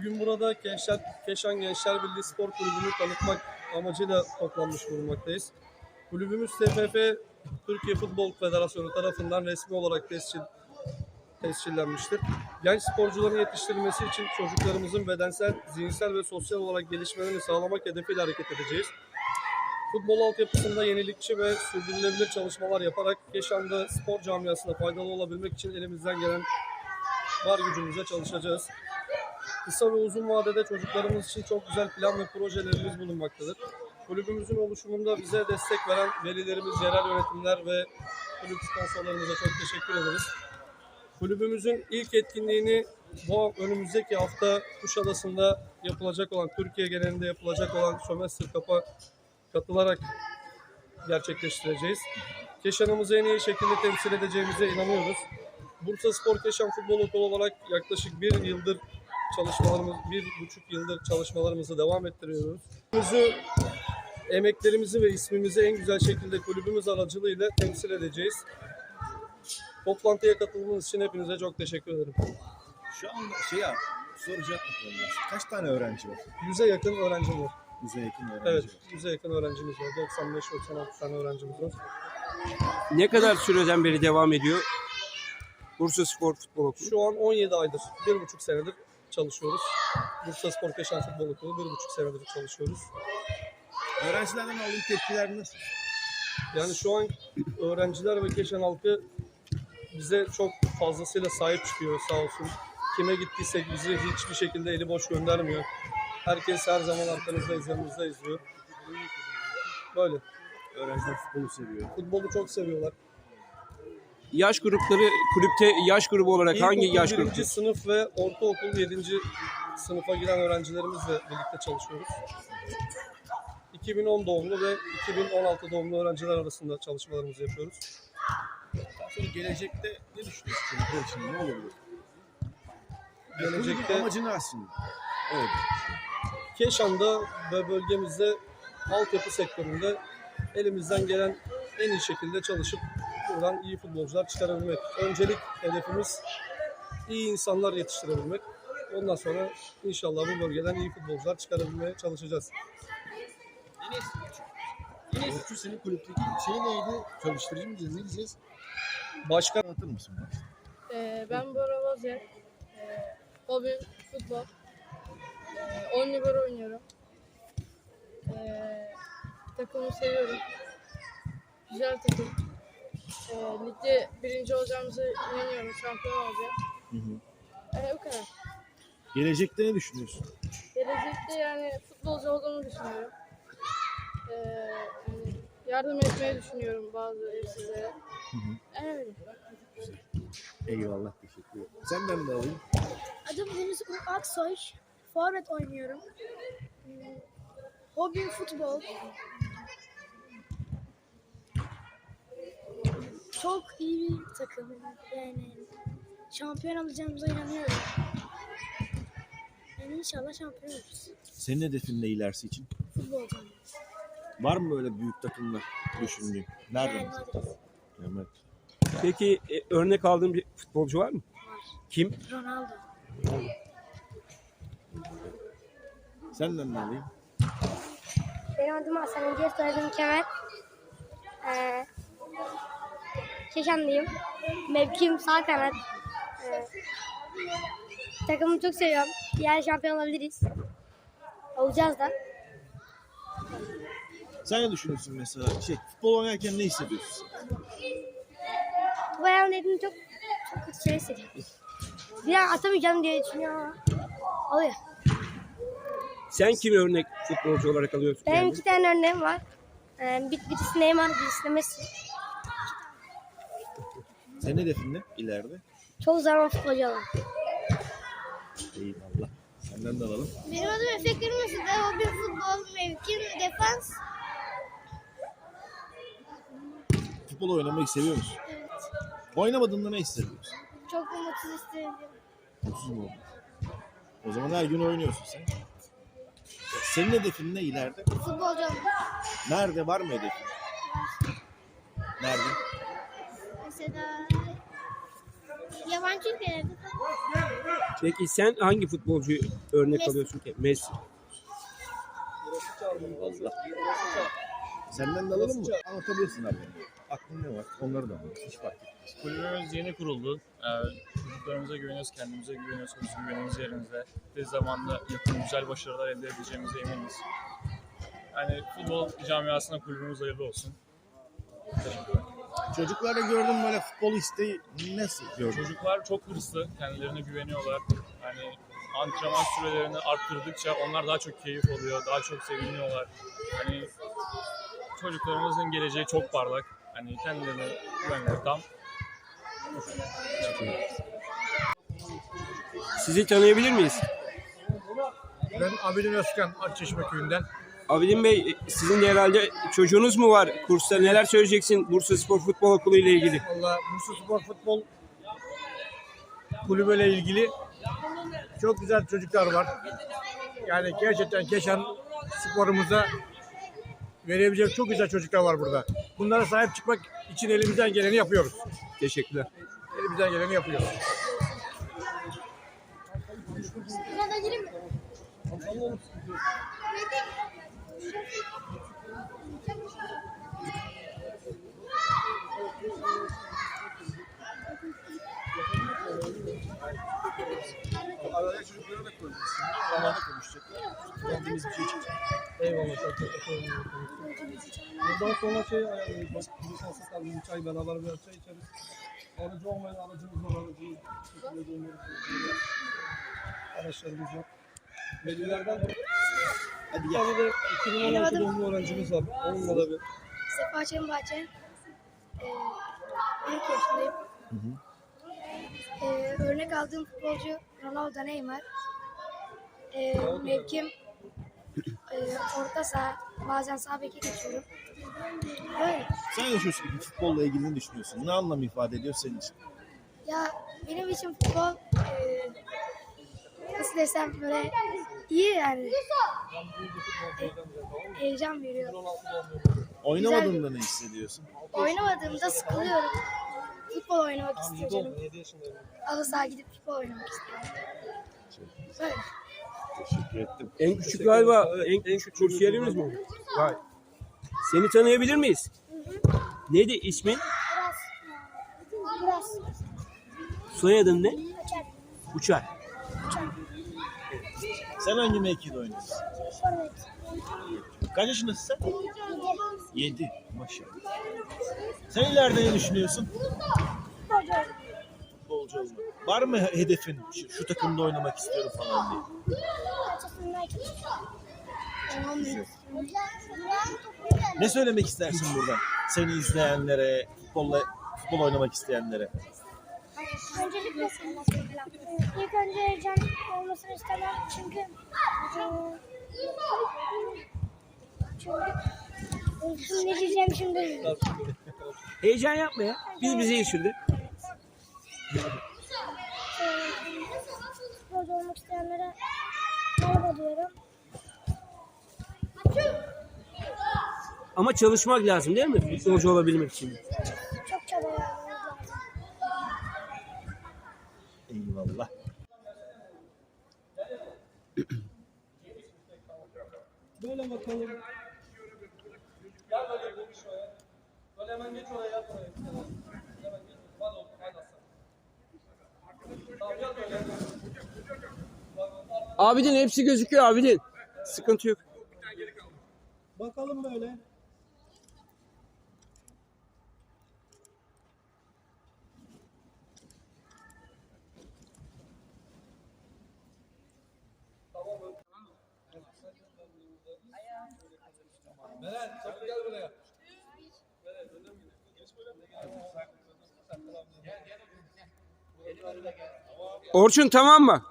Bugün burada Gençler, Keşan Gençler Birliği Spor Kulübü'nü tanıtmak amacıyla toplanmış bulunmaktayız. Kulübümüz TFF Türkiye Futbol Federasyonu tarafından resmi olarak tescil, tescillenmiştir. Genç sporcuların yetiştirilmesi için çocuklarımızın bedensel, zihinsel ve sosyal olarak gelişmelerini sağlamak hedefiyle hareket edeceğiz. Futbol altyapısında yenilikçi ve sürdürülebilir çalışmalar yaparak Keşan'da spor camiasına faydalı olabilmek için elimizden gelen var gücümüze çalışacağız. Kısa ve uzun vadede çocuklarımız için çok güzel plan ve projelerimiz bulunmaktadır. Kulübümüzün oluşumunda bize destek veren velilerimiz, yerel yönetimler ve kulüp sponsorlarımıza çok teşekkür ederiz. Kulübümüzün ilk etkinliğini bu önümüzdeki hafta Kuşadası'nda yapılacak olan, Türkiye genelinde yapılacak olan Sömestr Kap'a katılarak gerçekleştireceğiz. Keşan'ımızı en iyi şekilde temsil edeceğimize inanıyoruz. Bursa Spor Keşan Futbol Okulu olarak yaklaşık bir yıldır çalışmalarımız, bir buçuk yıldır çalışmalarımızı devam ettiriyoruz. Kulübümüzü, emeklerimizi ve ismimizi en güzel şekilde kulübümüz aracılığıyla temsil edeceğiz. Toplantıya katıldığınız için hepinize çok teşekkür ederim. Şu anda şey ya soracak Kaç tane öğrenci var? Yüze yakın öğrencim var. Bize yakın öğrenci Evet, var. yüze yakın öğrencimiz var. 95-96 tane öğrencimiz var. Ne kadar süreden beri devam ediyor? Bursa Spor Futbol Okulu. Şu an 17 aydır, bir buçuk senedir çalışıyoruz. Bursa Spor Keşan Futbol Okulu bir buçuk senedir çalışıyoruz. Öğrencilerden aldığın tepkiler nasıl? Yani şu an öğrenciler ve Keşan halkı bize çok fazlasıyla sahip çıkıyor sağ olsun. Kime gittiysek bizi hiçbir şekilde eli boş göndermiyor. Herkes her zaman arkamızda izlemizde izliyor. Böyle. Öğrenciler futbolu seviyor. Futbolu çok seviyorlar. Yaş grupları kulüpte yaş grubu olarak hangi İlkokul yaş birinci grubu? sınıf ve ortaokul 7. sınıfa giren öğrencilerimizle birlikte çalışıyoruz. 2010 doğumlu ve 2016 doğumlu öğrenciler arasında çalışmalarımızı yapıyoruz. Daha sonra gelecekte ne düşünüyorsun çocuklar için? Ne olabilir? Gelecekte- Gelecekte amacı ne aslında? Evet. Keşan'da ve bölgemizde altyapı sektöründe elimizden gelen en iyi şekilde çalışıp buradan iyi futbolcular çıkarabilmek. Öncelik hedefimiz iyi insanlar yetiştirebilmek. Ondan sonra inşallah bu bölgeden iyi futbolcular çıkarabilmeye çalışacağız. Orçun senin kulüpteki şey neydi? Çalıştırıcı mı diyeceğiz? Ne diyeceğiz? Başka Anlatır mısın bana? Ee, ben Bora Vazer. Ee, hobim futbol. Ee, 10 libero oynuyorum. Ee, takımı seviyorum. Güzel takım. Ee, ligde birinci olacağımızı inanıyorum. Şampiyon olacağız. Hı hı. Ee, bu kadar. Gelecekte ne düşünüyorsun? Gelecekte yani futbolcu olduğumu düşünüyorum. Ee, yani yardım etmeyi düşünüyorum bazı evsizlere. Yani öyle. Eyvallah teşekkür ederim. Senden de alayım. Adım Deniz Uğur Aksoy. Forvet oynuyorum. Hobim futbol. Çok iyi bir takım. Yani şampiyon olacağımıza inanıyorum. Yani inşallah şampiyon oluruz. Senin hedefin ne ilerisi için? Futbol camiası. Var mı böyle büyük takımlar düşündüğün? Nereden? Real Madrid Evet. Peki e, örnek aldığın bir futbolcu var mı? var. Kim? Ronaldo. Senden de alayım. Benim adım Hasan İnce, soyadım Kemal. Ee, Keşanlıyım. Mevkim sağ kanat. Ee, takımı çok seviyorum. Yani şampiyon olabiliriz. Olacağız da. Sen ne düşünüyorsun mesela? Şey, futbol oynarken ne hissediyorsun? Bu ayağım dediğim çok, çok kötü şey hissediyorum. Bir an atamayacağım diye düşünüyorum ama oluyor. Sen kimi örnek futbolcu olarak alıyorsun? Benim yani? iki tane örneğim var. Ee, bir, birisi Neymar, birisi de Messi. Senin hedefin ne ileride? Çok zaman futbolcu olan. Eyvallah. Senden de alalım. Benim adım Efe Kırmızı bir futbol mevkim defans. Futbol oynamayı seviyor musun? Evet. Oynamadığında ne hissediyorsun? Çok umutsuz hissediyorum. Mutsuz mu oldun? O zaman her gün oynuyorsun sen. Senin hedefin ne ileride? Futbolcu olmak. Nerede var mı hedefin? Nerede? Yabancı ülkelerde Peki sen hangi futbolcuyu örnek Messi. alıyorsun ki? Messi. Fazla. Senden de alalım mı? Anlatabilirsin abi. Aklın ne var? Onları da anlat. Hiç fark etmez. Kulübümüz yeni kuruldu. Ee, çocuklarımıza güveniyoruz, kendimize güveniyoruz, hırsız güvenimiz yerinde. Tez zamanda yakın güzel başarılar elde edeceğimize eminiz. Yani futbol camiasına kulübümüz hayırlı olsun. Teşekkürler. Çocuklarda gördüm böyle futbol isteği nasıl gördün? Çocuklar çok hırslı, kendilerine güveniyorlar. Yani antrenman sürelerini arttırdıkça onlar daha çok keyif alıyor, daha çok seviniyorlar. Hani çocuklarımızın geleceği çok parlak. Hani kendilerine güvenleri tam. Sizi tanıyabilir miyiz? Ben Abidin Özkan Akçeşme köyünden. Abidin Bey sizin de herhalde çocuğunuz mu var kursta? Neler söyleyeceksin Bursa Spor Futbol Okulu ile ilgili? Valla Bursa Spor Futbol kulübüyle ilgili çok güzel çocuklar var. Yani gerçekten Keşan sporumuza verebilecek çok güzel çocuklar var burada. Bunlara sahip çıkmak için elimizden geleni yapıyoruz. Teşekkürler. Elimizden geleni yapıyoruz. Burada gireyim mi? Araya çocuklara da koyacaksın. Onlar da konuşacaklar. Kendimiz bir şey çıkacak. Bundan sonra şey ayarlayalım. Bak bir şanssız kaldı. Bir çay beraber bir çay içeriz. Aracı olmayan aracımız var. Aracımız şekilde dolmuyoruz. Araçlarımız yok. Velilerden Hadi gel. tane de 2016 doğumlu öğrencimiz var. Onunla da bir Sefa Çembahçe. Ee, 12 yaşındayım. Ee, örnek aldığım futbolcu Ronaldo Neymar. Ee, mevkim e, orta saha, bazen sağ beke geçiyorum. Böyle. Sen de şu futbolla ilgili ne düşünüyorsun? Ne anlam ifade ediyor senin için? Ya benim için futbol e, nasıl desem böyle iyi yani. E, heyecan veriyor. Oynamadığında ne hissediyorsun? Oynamadığımda sıkılıyorum. Futbol oynamak Tam 7 istiyorum. oldu. 7 yaşındayım. Halı saha gidip futbol oynamak istiyorum. Böyle. Teşekkür ettim. En küçük galiba en küçük kursiyerimiz mi? Vay. Seni tanıyabilir miyiz? Neydi ismin? Biraz. Soyadın ne? Açar. Uçar. Sen hangi mevkide oynuyorsun? Forvet. Kaç yaşındasın sen? 7. Maşallah. Sen ileride ne düşünüyorsun? Var mı hedefin şu, şu takımda oynamak istiyorum falan diye? Ne söylemek istersin buradan? Seni izleyenlere, futbolla futbol oynamak isteyenlere. Öncelikle ilk önce heyecan olmasını istemem çünkü çünkü ne diyeceğim şimdi Heyecan yapma ya. Biz bizeyiz şimdi. Eee, futbolcu olmak isteyenlere diyorum. Ama çalışmak lazım değil mi? Futbolcu olabilmek için. Çok çaba vermeniz lazım. Eyvallah. Böyle bakalım. Gel böyle bir şuraya. Böyle hemen geç oraya yat oraya. Hemen geç. Hadi oğlum hadi aslan. Tamam yat öyle. Abidin hepsi gözüküyor Abidin. Sıkıntı yok. Bakalım böyle. Meral, çabuk gel buraya. Orçun tamam mı?